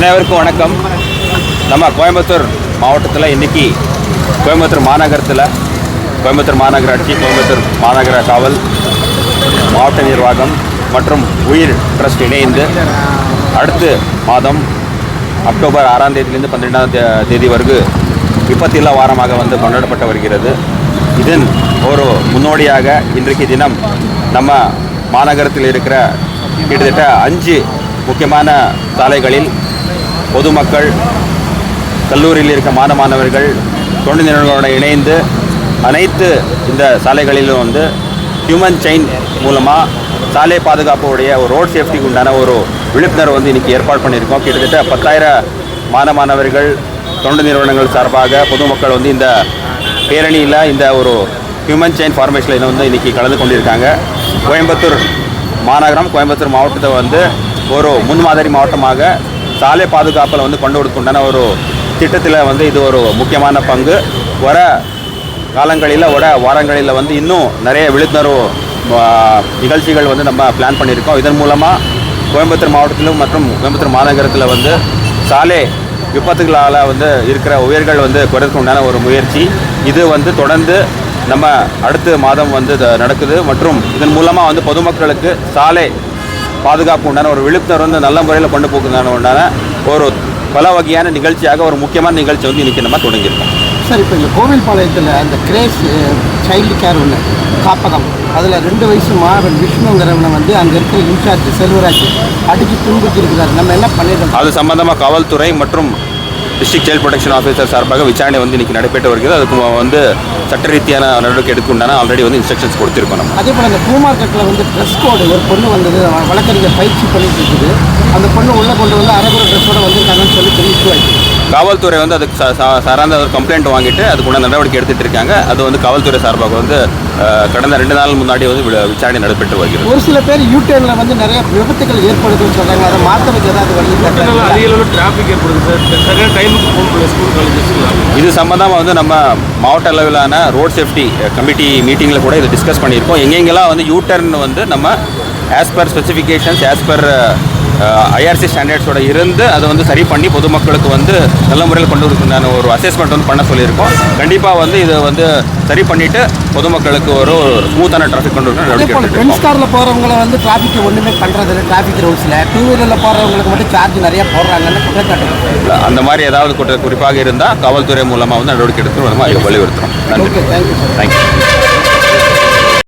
அனைவருக்கும் வணக்கம். நம்ம கோயம்புத்தூர் மாவட்டத்தில் இன்னைக்கு கோயம்புத்தூர் மாநகரத்தில் கோயம்புத்தூர் மாநகராட்சி கோயம்புத்தூர் மாநகர காவல் மாவட்ட நிர்வாகம் மற்றும் உயிர் ட்ரஸ்ட் இணைந்து அடுத்த மாதம் அக்டோபர் ஆறாம் தேதியிலிருந்து பன்னிரெண்டாம் தேதி வரைக்கும் விபத்தில்லா வாரமாக வந்து கொண்டாடப்பட்டு வருகிறது. இதன் ஒரு முன்னோடியாக இன்றைக்கு தினம் நம்ம மாநகரத்தில் இருக்கிற கிட்டத்தட்ட அஞ்சு முக்கியமான சாலைகளில் பொதுமக்கள் கல்லூரியில் இருக்க மாணவ மாணவர்கள் தொண்டு நிறுவனங்களோடு இணைந்து அனைத்து இந்த சாலைகளிலும் வந்து ஹியூமன் செயின் மூலமாக சாலை பாதுகாப்புடைய ஒரு ரோட் சேஃப்டிக்கு உண்டான ஒரு விழிப்புணர்வு வந்து இன்றைக்கி ஏற்பாடு பண்ணியிருக்கோம். கிட்டத்தட்ட பத்தாயிரம் மாணவ மாணவர்கள் தொண்டு நிறுவனங்கள் சார்பாக பொதுமக்கள் வந்து இந்த பேரணியில் இந்த ஒரு ஹியூமன் செயின் ஃபார்மேஷனில் வந்து இன்றைக்கி கலந்து கொண்டிருக்காங்க. கோயம்புத்தூர் மாநகரம் கோயம்புத்தூர் மாவட்டத்தை வந்து ஒரு முன்மாதிரி மாவட்டமாக சாலை பாதுகாப்பில் வந்து கொண்டு வரதுக்குண்டான ஒரு திட்டத்தில் வந்து இது ஒரு முக்கியமான பங்கு. வர காலங்களில் வர வாரங்களில் வந்து இன்னும் நிறைய விழிப்புணர்வு நிகழ்ச்சிகள் வந்து நம்ம பிளான் பண்ணியிருக்கோம். இதன் மூலமாக கோயம்புத்தூர் மாவட்டத்திலும் மற்றும் கோயம்புத்தூர் மாநகரத்தில் வந்து சாலை விபத்துகளால் வந்து இருக்கிற உயிர்கள் வந்து குறைக்க உண்டான ஒரு முயற்சி. இது வந்து தொடர்ந்து நம்ம அடுத்த மாதம் வந்து நடக்குது. மற்றும் இதன் மூலமாக வந்து பொதுமக்களுக்கு சாலை பாதுகாப்பு உண்டான ஒரு விழிப்புணர்வு வந்து நல்ல முறையில் கொண்டு போக்குதான உண்டான ஒரு பல வகையான நிகழ்ச்சியாக ஒரு முக்கியமான நிகழ்ச்சி வந்து இன்றைக்கி நம்ம தொடங்கியிருக்கோம். சார் இப்போ இங்கே கோவில்பாளையத்தில் அந்த கிரேஸ் சைல்டு கேர் ஒன்று காப்பகம். அதில் ரெண்டு வயசு மாறன் விஷ்ணுங்கிறவனை வந்து அங்கே இருக்கிற இன்சார்ஜ் செல்வராஜ் அடித்து துன்புறுத்தி இருக்கிறார் நம்ம என்ன பண்ணிடுறோம் அது சம்பந்தமாக காவல்துறை மற்றும் டிஸ்ட்ரிக்ட் சைல்ட் ப்ரொடெக்ஷன் ஆஃபீஸர் சார்பாக விசாரணை வந்து இன்றைக்கி நடைபெற்று வருகிறது. அதுக்கு வந்து சட்ட ரீதியான நடவடிக்கை எடுக்க ஆல்ரெடி வந்து இன்ஸ்ட்ரக்ஷன்ஸ் கொடுத்துருக்கோம் நம்ம. அதே போல் அந்த பூ மார்க்கெட்டில் வந்து ட்ரெஸ் கோடு ஒரு பொண்ணு வந்தது. வழக்கறிஞர் பயிற்சி பண்ணிட்டு இருக்குது. அந்த பொண்ணு உள்ளே கொண்டு வந்து அரகுற ட்ரெஸ்ஸோட வந்திருக்காங்கன்னு சொல்லி பெரிய இஷ்யூ காவல்துறை வந்து அதுக்கு ச- ச- சார்ந்த ஒரு கம்ப்ளைண்ட் வாங்கிட்டு அதுக்குள்ள நடவடிக்கை எடுத்துட்டு இருக்காங்க. அது வந்து காவல்துறை சார்பாக வந்து கடந்த ரெண்டு நாள் முன்னாடி வந்து விசாரணை நடைபெற்று வருகிறது. ஒரு சில பேர் யூடர்னில் வந்து நிறைய விபத்துகள் ஏற்படுதுன்னு சொல்கிறாங்க அதை மாற்றுறதுக்கு ஏதாவது வழி அதிக டிராஃபிக் ஏற்படுது சார். சரியான டைமுக்கு போக முடியல ஸ்கூல் காலேஜஸ்லாம் இது சம்பந்தமாக வந்து நம்ம மாவட்ட அளவிலான ரோட் சேஃப்டி கமிட்டி மீட்டிங்கில் கூட இதை டிஸ்கஸ் பண்ணியிருக்கோம். எங்கெங்கெல்லாம் வந்து யூட்டர்ன் வந்து நம்ம as per specifications as per IRC ஸ்டாண்டர்ட்ஸோட இருந்து அதை வந்து சரி பண்ணி பொதுமக்களுக்கு வந்து நல்ல முறையில் கொண்டு வரதுக்குண்டான ஒரு அசஸ்மெண்ட் வந்து பண்ண சொல்லியிருக்கோம். கண்டிப்பாக வந்து இதை வந்து சரி பண்ணிவிட்டு பொதுமக்களுக்கு ஒரு ஸ்மூத்தான டிராஃபிக் கொண்டு வரணும் நடவடிக்கை. ஃப்ரெண்ட்ஸ் காரில் போகிறவங்கள வந்து டிராஃபிக் ஒன்றுமே பண்ணுறதில்ல டிராஃபிக் ரூல்ஸில் டூ வீலரில் போகிறவங்களுக்கு மட்டும் சார்ஜ் நிறைய போடுறாங்கன்னு குற்றச்சாட்டு. அந்த மாதிரி ஏதாவது குறி- குறிப்பாக இருந்தால் காவல்துறை மூலமாக வந்து நடவடிக்கை எடுத்து நம்ம வலியுறுத்துறோம். நன்றி. Thank you sir thank you